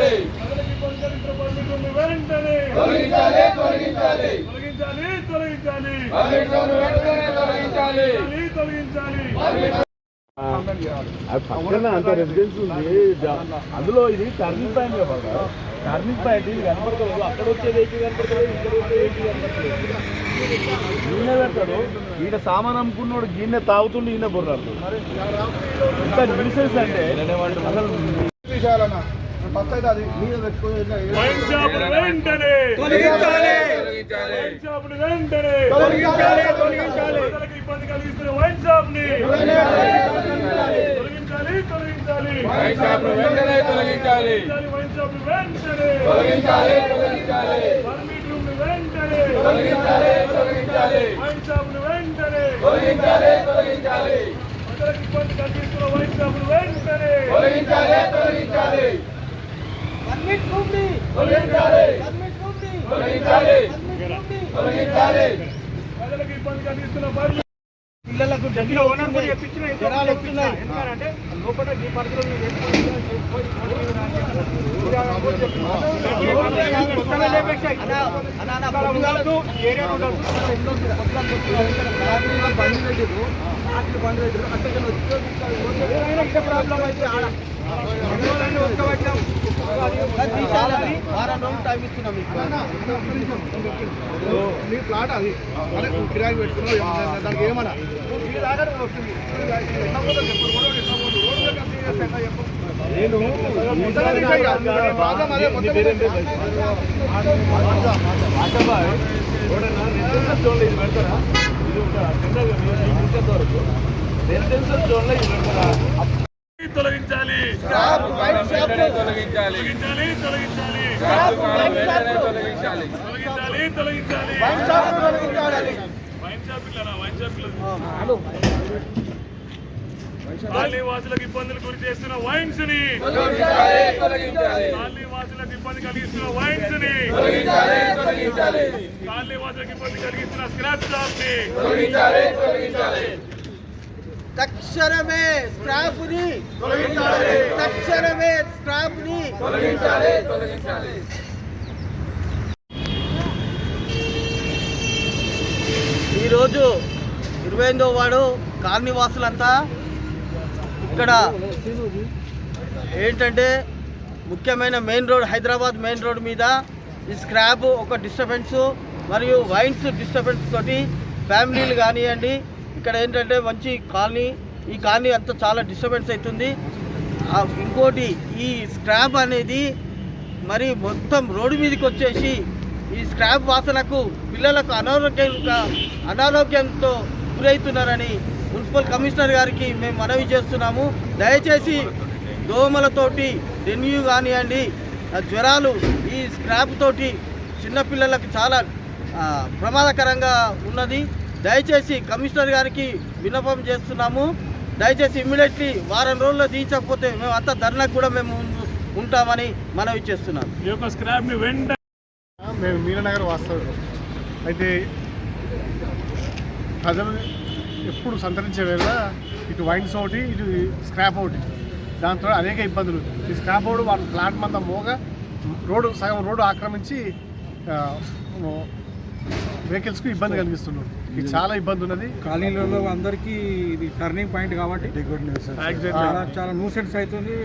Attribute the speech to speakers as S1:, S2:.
S1: తొలగించాలి.
S2: ప్రజలకి పరిష్కరించిన పర్మిట్ను వెంటనే
S1: తొలగించాలి తొలగించాలి.
S2: తొలగించాలి తొలగించాలి
S1: పర్మిట్లను వెంటనే తొలగించాలి.
S2: తొలగించాలి తొలగించాలి
S3: అది పక్కన అంత రెసిడెన్స్ ఉంది. అందులో ఇది టర్నింగ్ పాయింట్ కదా టర్నింగ్ పాయింట్ ఇది కనపడతాడు అక్కడ వచ్చే వెహికల్ కనపడతాడు ఇక్కడ వచ్చే వెహికల్ కనపడతాడు ఈయన పెడతాడు. ఈయన సామాన్ అమ్ముకున్నాడు ఈయన తాగుతుండు ఈయన బుర్రాడు ఇంత న్యూసెన్స్ అంటే అసలు
S2: వైన్ షాపులు వెంటనే!
S1: తొలగించాలి. తొలగించాలి.
S2: వైన్ షాపులు వెంటనే!
S3: తొలగించాలి, తొలగించాలి.
S2: ప్రజలకు ఇబ్బంది కలిగిస్తున్న వైన్ షాప్ని తొలగించాలి తొలగించాలి!
S1: వైన్ షాపులు వెంటనే తొలగించాలి.
S2: వైన్ షాపులు వెంటనే!
S1: తొలగించాలి. తొలగించాలి
S2: పర్మిట్ రూమ్ వెంటనే!
S1: తొలగించాలి. తొలగించాలి.
S2: వైన్ షాపులు వెంటనే!
S1: తొలగించాలి. తొలగించాలి.
S2: ప్రజలకు ఇబ్బంది కలిగిస్తున్న వైన్ షాపులు వెంటనే!
S1: తొలగించాలి. తొలగించాలి.
S4: పర్మిట్ రూమ్ని.
S1: తొలగించాలి.
S4: పర్మిట్ రూమ్ని.
S1: తొలగించాలి. తొలగించాలి.
S2: ప్రజలకు ఇబ్బంది కలిగిస్తున్న పర్మిట్
S4: పిల్లలకు దగ్గర జనాలు వస్తున్నాయి. ఎందుకంటే లోపల ఈ పరిధిలో మీరు వారం రోజులు టైం ఇస్తున్నాం మీకు
S3: నీ ప్లాట్ అది కిరాయి పెట్టుకున్నావు ఏమన్నా దానికి ఏమన్నా నేను రెసిడెన్షియల్ జోన్లో ఇది పెడతారా
S2: తొలగించాలి.
S1: తొలగించాలి
S2: తొలగించాలి. తొలగించాలి
S1: వెంటనే తొలగించాలి
S2: తొలగించాలి. తొలగించాలి వైన్ షాప్ పిల్లరా వైన్ షాప్ పిల్లలు కాలనీ వాసులకు ఇబ్బందులు గురి చేస్తున్న వైన్స్ని
S1: తొలగించాలి తొలగించాలి.
S2: కాలనీ వాసులకు ఇబ్బంది కలిగిస్తున్న వైన్స్ని
S1: తొలగించాలి తొలగించాలి.
S2: కాలనీ వాసులకు ఇబ్బంది కలిగిస్తున్న స్క్రాప్
S1: షాప్ని
S4: తక్షణమే స్క్రాప్ని తక్షణమే స్క్రాప్ని
S1: తొలగించాలి. తొలగించాలి.
S4: ఈరోజు ఇరవై ఎనిమిదో వాడు కాలనీ వాసులంతా ఇక్కడ ఏంటంటే ముఖ్యమైన main road Hyderabad main road మీద ఈ స్క్రాప్ ఒక డిస్టర్బెన్స్ మరియు వైన్స్ డిస్టర్బెన్స్ తోటి ఫ్యామిలీలు కానివ్వండి ఇక్కడ ఏంటంటే మంచి కాలనీ ఈ కాలనీ అంతా చాలా డిస్టర్బెన్స్ అవుతుంది. ఇంకోటి ఈ స్క్రాప్ అనేది మరి మొత్తం రోడ్డు మీదకి వచ్చేసి ఈ స్క్రాప్ వాసనకు పిల్లలకు అనారోగ్యంగా అనారోగ్యంతో గురవుతున్నారని మున్సిపల్ కమిషనర్ గారికి మేము మనవి చేస్తున్నాము. దయచేసి దోమలతోటి డెన్యూ కానివ్వండి జ్వరాలు ఈ స్క్రాప్ తోటి చిన్నపిల్లలకు చాలా ప్రమాదకరంగా ఉన్నది. దయచేసి కమిషనర్ గారికి విన్నపం చేస్తున్నాము. దయచేసి ఇమ్మీడియట్లీ వారం రోజుల్లో తీర్చకపోతే మేము అంతా ధర్నాకు కూడా మేము ఉంటామని మనవి చేస్తున్నాము
S2: ఈ యొక్క స్క్రాప్ని వెంటనే
S3: మేము మీరనగర్ వాస్తవం అయితే ప్రజలు ఎప్పుడు సంతరించే వేళ ఇటు వైన్స్ ఒకటి ఇటు స్క్రాప్ ఒకటి. దాంతో అనేక ఇబ్బందులు ఈ స్క్రాప్ ఒకటి వాళ్ళ ప్లాట్ మంద మోగ రోడ్డు సగం రోడ్డు ఆక్రమించి వెహికల్స్కి ఇబ్బంది కలిగిస్తున్నారు ఇది చాలా ఇబ్బంది ఉన్నది.
S5: కాలనీలలో అందరికీ ఇది టర్నింగ్ పాయింట్ కాబట్టి చాలా చాలా న్యూసెన్స్ అవుతుంది.